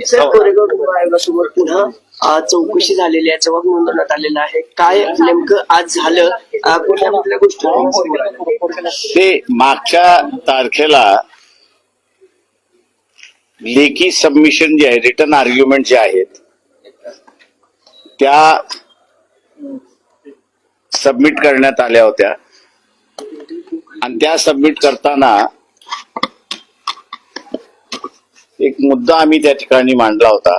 कोरेगाव आयोगासमोर पुन्हा अ, चौकशी झालेली आहे जबाब नोंदवण्यात आलेला आहे. काय नेमकं आज झालं? अ, कुठल्या कुठल्या गोष्टी ते मागच्या तारखेला लेखी सबमिशन जे आहे रिटर्न आर्ग्युमेंट जे आहेत त्या सबमिट करण्यात आल्या होत्या. आणि त्या सबमिट करताना एक मुद्दा आम्ही त्या ठिकाणी मांडला होता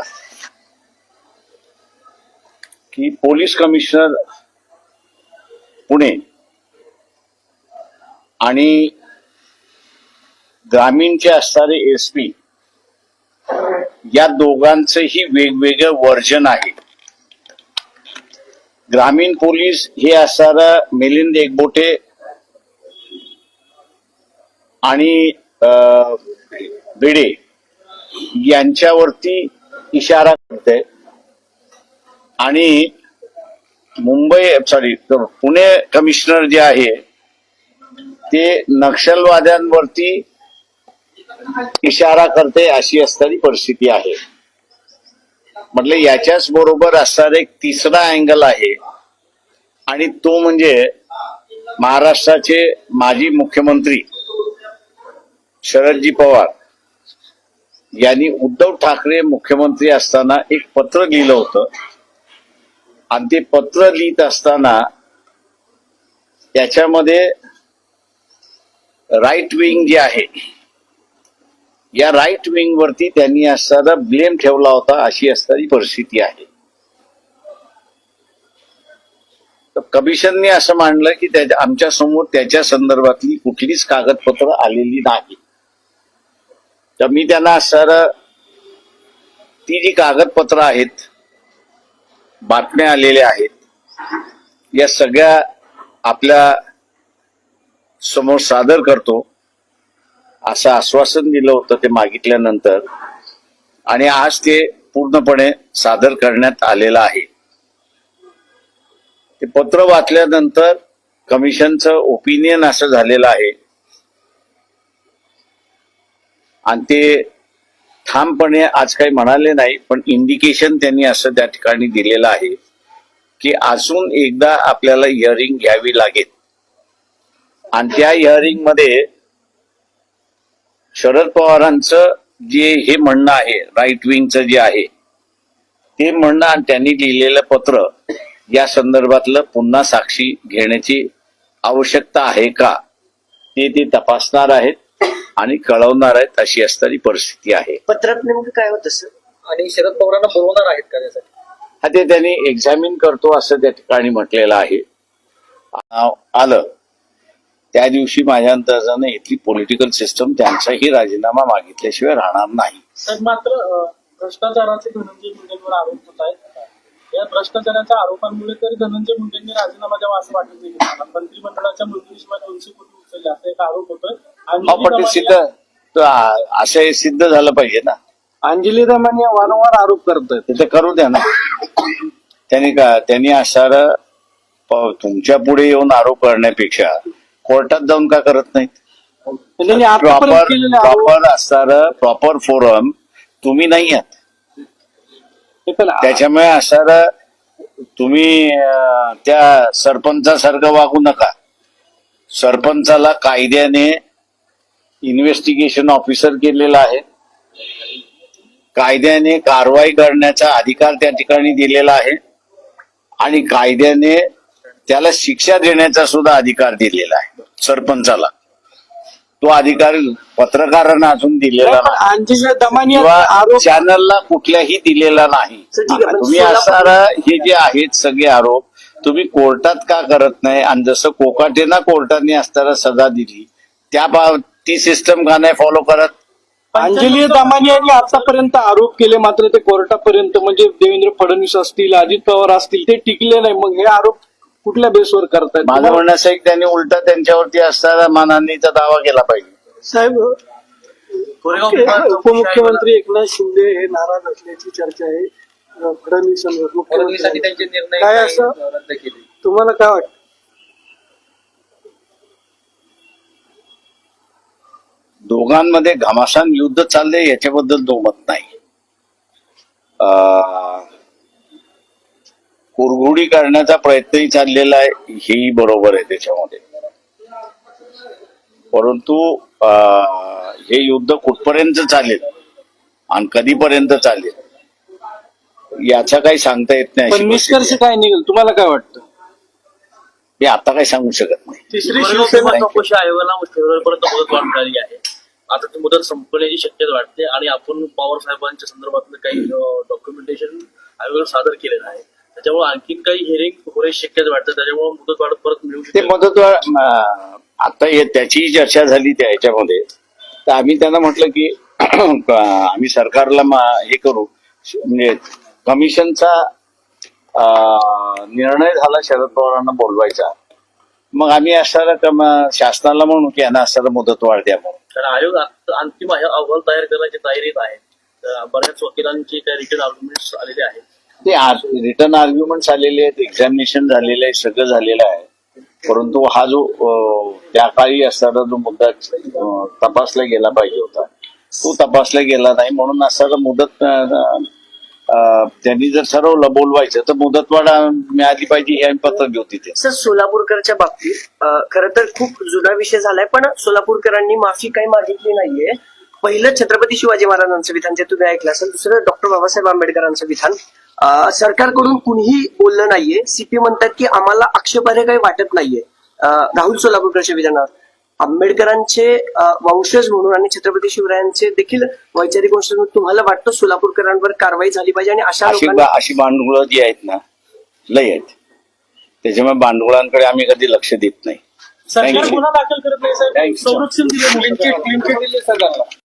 की पोलीस कमिशनर पुणे आणि ग्रामीणचे असणारे एस पी या दोघांचंही वेगवेगळं वर्जन आहे. ग्रामीण पोलीस हे असणारं मिलिंद एकबोटे आणि अं, भिडे यांच्यावरती इशारा करते. आणि मुंबई सॉरी पुणे कमिशनर जे आहे ते नक्षलवाद्यांवरती इशारा करते अशी असणारी परिस्थिती आहे. म्हटलं याच्याच बरोबर असणारा एक तिसरा अँगल आहे. आणि तो म्हणजे महाराष्ट्राचे माजी मुख्यमंत्री शरदजी पवार. यांनी उद्धव ठाकरे मुख्यमंत्री असताना एक पत्र लिहिलं होतं. आणि ते पत्र लिहित असताना त्याच्यामध्ये राईट विंग जे आहे या राईट विंग वरती त्यांनी असताना ब्लेम ठेवला होता अशी असणारी परिस्थिती आहे. तर कमिशनने असं मांडलं की त्याच्या आमच्यासमोर त्याच्या संदर्भातली कुठलीच कागदपत्र आलेली नाही. तर मी त्यांना सर ती जी कागदपत्र आहेत बातम्या आलेल्या आहेत या सगळ्या आपल्यासमोर सादर करतो. असं आश्वासन दिलं होतं ते मागितल्यानंतर आणि आज ते पूर्णपणे सादर करण्यात आलेलं आहे. ते पत्र वाचल्यानंतर कमिशनचं ओपिनियन असं झालेलं आहे आणि ते ठामपणे आज काही म्हणाले नाही पण इंडिकेशन त्यांनी असं त्या ठिकाणी दिलेलं आहे की अजून एकदा आपल्याला इयरिंग घ्यावी लागेल. आणि त्या इयरिंगमध्ये शरद पवारांचं जे हे म्हणणं आहे राईट विंगचं जे आहे ते म्हणणं आणि त्यांनी लिहिलेलं पत्र या संदर्भातलं पुन्हा साक्षी घेण्याची आवश्यकता आहे का ते ते तपासणार आहेत. आणि कळवणार आहेत अशी असणारी परिस्थिती आहे. पत्रात नेमकं काय होतं सर? आणि शरद पवारांना बोलवणार आहेत का त्यासाठी? हा ते त्यांनी एक्झामिन करतो असं त्या ठिकाणी म्हटलेलं आहे. आलं. त्या दिवशी माझ्या अंदाजाने इथली पॉलिटिकल सिस्टम त्यांचाही राजीनामा मागितल्याशिवाय राहणार नाही. तर मात्र भ्रष्टाचाराचे धनंजय मुंडेंवर आरोप होत आहेत. या भ्ष्टाचाराच्या आरोपांमुळे तरी धनंजय मुंडेंनी राजीनामा द्यावा असं वाटत नाही. मंत्रिमंडळाच्या मंजुरीशिवाय दोनशे कोटी उचलले असा एक आरोप होतोय. पण ते सिद्ध तो असं हे सिद्ध झालं पाहिजे ना. अंजली दमानिया वारंवार आरोप करतात ते तर करू द्या ना. त्यांनी का त्यांनी असणार तुमच्यापुढे येऊन आरोप करण्यापेक्षा कोर्टात जाऊन का करत नाहीत? त्यांनी आतापर्यंत प्रॉपर केलेले आरोप प्रॉपर असणार प्रॉपर फोरम तुम्ही नाही आहात. हे पण त्याच्यामुळे असणार तुम्ही अं, त्या सरपंचासारखं वागू नका. सरपंचाला कायद्याने इन्व्हेस्टिगेशन ऑफिसर केलेला आहे. कायद्याने कारवाई करण्याचा अधिकार त्या ठिकाणी दिलेला आहे. आणि कायद्याने त्याला शिक्षा देण्याचा सुद्धा अधिकार दिलेला आहे. सरपंचाला. तो अधिकार पत्रकारांना अजून दिलेला नाही. चॅनलला कुठल्याही दिलेला नाही. तुम्ही असणारा हे जे आहेत सगळे आरोप तुम्ही कोर्टात का करत नाही? आणि जसं कोकाटेना कोर्टाने असताना सजा दिली त्या ती सिस्टम का नाही फॉलो करत अंजली दमानिया यांनी आतापर्यंत आरोप केले मात्र ते कोर्टापर्यंत म्हणजे देवेंद्र फडणवीस असतील अजित पवार असतील ते टिकले नाही. मग हे आरोप कुठल्या बेसवर करतायत? माझं म्हणणं असं आहे की त्यांनी उलटा त्यांच्यावरती असणारा मानहानीचा दावा केला पाहिजे. साहेब उपमुख्यमंत्री एकनाथ शिंदे हे नाराज असल्याची चर्चा आहे. फडणवीसांवर मुख्यमंत्री त्यांचे निर्णय काय असं? तुम्हाला काय वाटतं? दोघांमध्ये घमासान युद्ध चाललंय याच्याबद्दल दोमत नाही. अं, कुरघोडी करण्याचा प्रयत्नही चाललेला आहे हेही बरोबर आहे त्याच्यामध्ये. परंतु हे युद्ध कुठपर्यंत चालेल आणि कधीपर्यंत चालेल याचा काही सांगता येत नाही. निष्कर्ष काय निघेल? तुम्हाला काय वाटतं. मी आता काही सांगू शकत नाही. तिसरी शिवसेना आहे. आता ती मुदत संपण्याची शक्यता वाटते आणि आपण पवार साहेबांच्या संदर्भातलं काही डॉक्युमेंटेशन आयोगाला सादर केलेलं आहे. त्याच्यामुळे आणखीन काही हिअरिंग होण्याची शक्यता वाटते त्याच्यामुळे मुदत वाढ परत मिळू शकते मदत आता त्याचीही चर्चा झाली त्या ह्याच्यामध्ये तर आम्ही त्यांना म्हटलं की आम्ही सरकारला हे करू. म्हणजे कमिशनचा निर्णय झाला शरद पवारांना बोलवायचा. मग आम्ही असणारा शासनाला म्हणू की यांना असणारा मुदत वाढ द्या म्हणून. तर आयोग अंतिम आहे- अहवाल तयार करण्याची तयारीत आहे. बऱ्याच वकिलांची काही रिटर्न आर्ग्युमेंट आलेले आहेत. ते रिटर्न आर्ग्युमेंट्स आलेले आहेत एक्झामिनेशन झालेलं आहे सगळं झालेलं आहे. परंतु हा जो त्या काळी असणारा जो मुद्दा तपासला गेला पाहिजे होता. तो तपासला गेला नाही म्हणून असणारा मुदत त्यांनी जर ठरवलं बोलवायचं तर मुदतवाढ मिळाली पाहिजे हे आम्ही पत्र घेऊ तिथे. सर सोलापूरकरच्या बाबतीत खर तर खूप जुना विषय झालाय पण सोलापूरकरांनी माफी काही मागितली नाहीये. पहिलं छत्रपती शिवाजी महाराजांचं विधान जे तुम्ही ऐकलं असेल दुसरं डॉक्टर बाबासाहेब आंबेडकरांचं विधान. सरकारकडून कुणीही बोललं नाहीये. सीपी म्हणतात की आम्हाला आक्षेपार्ह काही वाटत नाहीये. राहुल सोलापूरकरच्या विधानावर. आंबेडकरांचे वंशज म्हणून आणि छत्रपती शिवरायांचे देखील वैचारिक वंशज म्हणून तुम्हाला वाटतं सोलापूरकरांवर कारवाई झाली पाहिजे आणि अशा अशी लोकांना अशी भांडवळं जी आहेत ना लय आहेत त्याच्यामुळे भांडवळांकडे आम्ही कधी लक्ष देत नाही सरकार Thank you. गुन्हा दाखल करत नाही साहेब Thank you. संरक्षण दिलं क्लीन